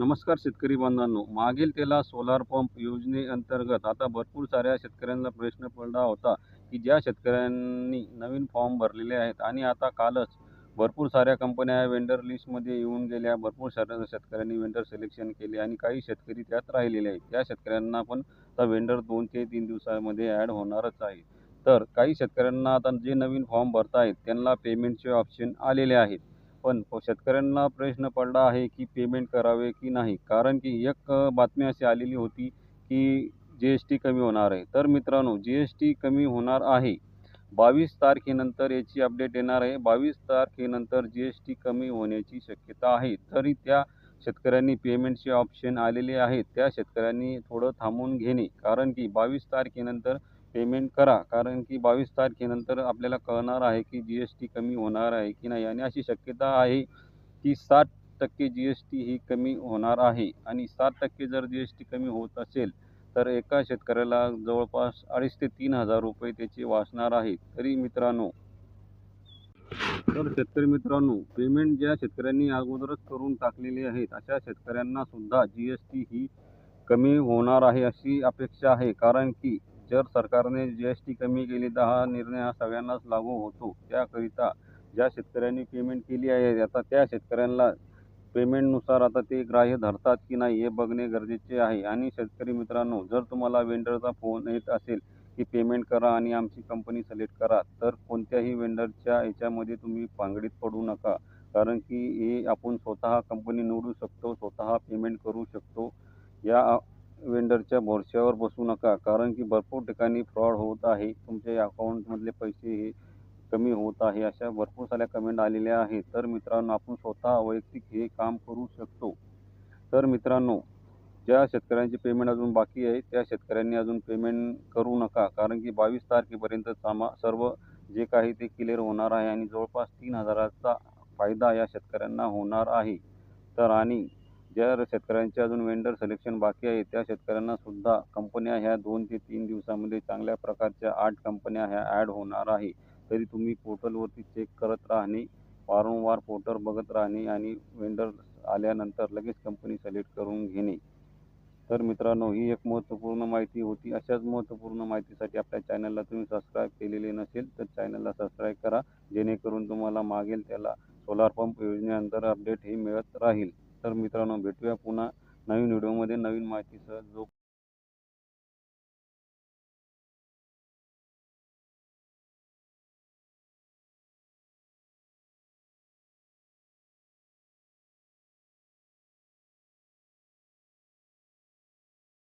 नमस्कार शेतकरी बांधवांनो. मागील त्याला सोलार पंप योजनेअंतर्गत आता भरपूर साऱ्या शेतकऱ्यांना प्रश्न पडला होता की ज्या शेतकऱ्यांनी नवीन फॉर्म भरलेले आहेत आणि आता कालच भरपूर साऱ्या कंपन्या वेंडर लिस्टमध्ये येऊन गेल्या भरपूर साऱ्या शेतकऱ्यांनी वेंडर सिलेक्शन केले आणि काही शेतकरी त्यात राहिलेले आहेत. त्या शेतकऱ्यांना पण आता वेंडर दोन ते तीन दिवसामध्ये ॲड होणारच आहे. तर काही शेतकऱ्यांना आता जे नवीन फॉर्म भरतायत त्यांना पेमेंटचे ऑप्शन आलेले आहेत. पण शेतकऱ्यांना प्रश्न पडला आहे की पेमेंट करावे की नाही. कारण की एक बातमी अशी आलेली होती की जी एस टी कमी होणार आहे. तर मित्रांनो जी एस टी कमी होणार आहे. बावीस तारखेनंतर याची अपडेट येणार आहे. बावीस तारखेनंतर जी एस टी कमी होण्याची शक्यता आहे. तरी त्या शेतकऱ्यांनी पेमेंटचे ऑप्शन आलेले आहेत. त्या शेतकऱ्यांनी थोडं थांबून घेणे. कारण की बावीस तारखेनंतर पेमेंट करा कारण की बावीस तारखेनंतर आपल्याला कळणार आहे की जी एस टी कमी होणार आहे की नाही. आणि अशी शक्यता आहे की साठ टक्के जी एस टी ही कमी होणार आहे. आणि सात टक्के जर जी एस टी कमी होत असेल तर एका शेतकऱ्याला जवळपास अडीच ते तीन हजार रुपये त्याचे वाचणार आहे. तरी मित्रांनो तर शेतकरी मित्रांनो पेमेंट ज्या शेतकऱ्यांनी अगोदरच करून टाकलेले आहेत अशा शेतकऱ्यांना सुद्धा जी एस टी ही कमी होणार आहे अशी अपेक्षा आहे. कारण की जर सरकारने जी एस टी कमी केली तर हा निर्णय हा सगळ्यांनाच लागू होतो त्याकरिता ज्या शेतकऱ्यांनी पेमेंट केली आहे आता त्या शेतकऱ्यांना पेमेंटनुसार आता ते ग्राह्य धरतात की नाही हे बघणे गरजेचे आहे. आणि शेतकरी मित्रांनो जर तुम्हाला वेंडरचा फोन येत असेल की पेमेंट करा आणि आमची कंपनी सिलेक्ट करा तर कोणत्याही वेंडरच्या याच्यामध्ये तुम्ही पांगडीत पडू नका. कारण की हे आपण स्वतः कंपनी निवडू शकतो स्वतः पेमेंट करू शकतो. या वेंडरच्या भरवशावर बसू नका. कारण की भरपूर ठिकाणी फ्रॉड होत आहे. तुमच्या अकाउंटमधले पैसे हे कमी होत आहे. अशा भरपूर साऱ्या कमेंट आलेल्या आहेत. तर मित्रांनो आपण स्वतः वैयक्तिक हे काम करू शकतो. तर मित्रांनो ज्या शेतकऱ्यांचे पेमेंट अजून बाकी आहे त्या शेतकऱ्यांनी अजून पेमेंट करू नका. कारण की बावीस तारखेपर्यंत सामा सर्व जे काही ते क्लिअर होणार आहे आणि जवळपास तीन हजाराचा फायदा या शेतकऱ्यांना होणार आहे. तर आणि ज्या शेतकऱ्यांचे अजून वेंडर सिलेक्शन बाकी आहे त्या शेतकऱ्यांना सुद्धा कंपन्या ह्या दोन ते तीन दिवसामध्ये चांगल्या प्रकारच्या आठ कंपन्या ह्या ॲड होणार आहे. तरी तुम्ही पोर्टलवरती चेक करत राहणे वारंवार पोर्टल बघत राहणे आणि वेंडर आल्यानंतर लगेच कंपनी सिलेक्ट करून घेणे. तर मित्रांनो ही एक महत्त्वपूर्ण माहिती होती. अशाच महत्त्वपूर्ण माहितीसाठी आपल्या चॅनलला तुम्ही सबस्क्राईब केलेले नसेल तर चॅनलला सबस्क्राईब करा. जेणेकरून तुम्हाला मागेल त्याला सोलार पंप योजनेअंतर अपडेट हे मिळत राहील. तर मित्रांनो भेटूया पुन्हा नवीन व्हिडिओमध्ये. नवीन माहितीसह जो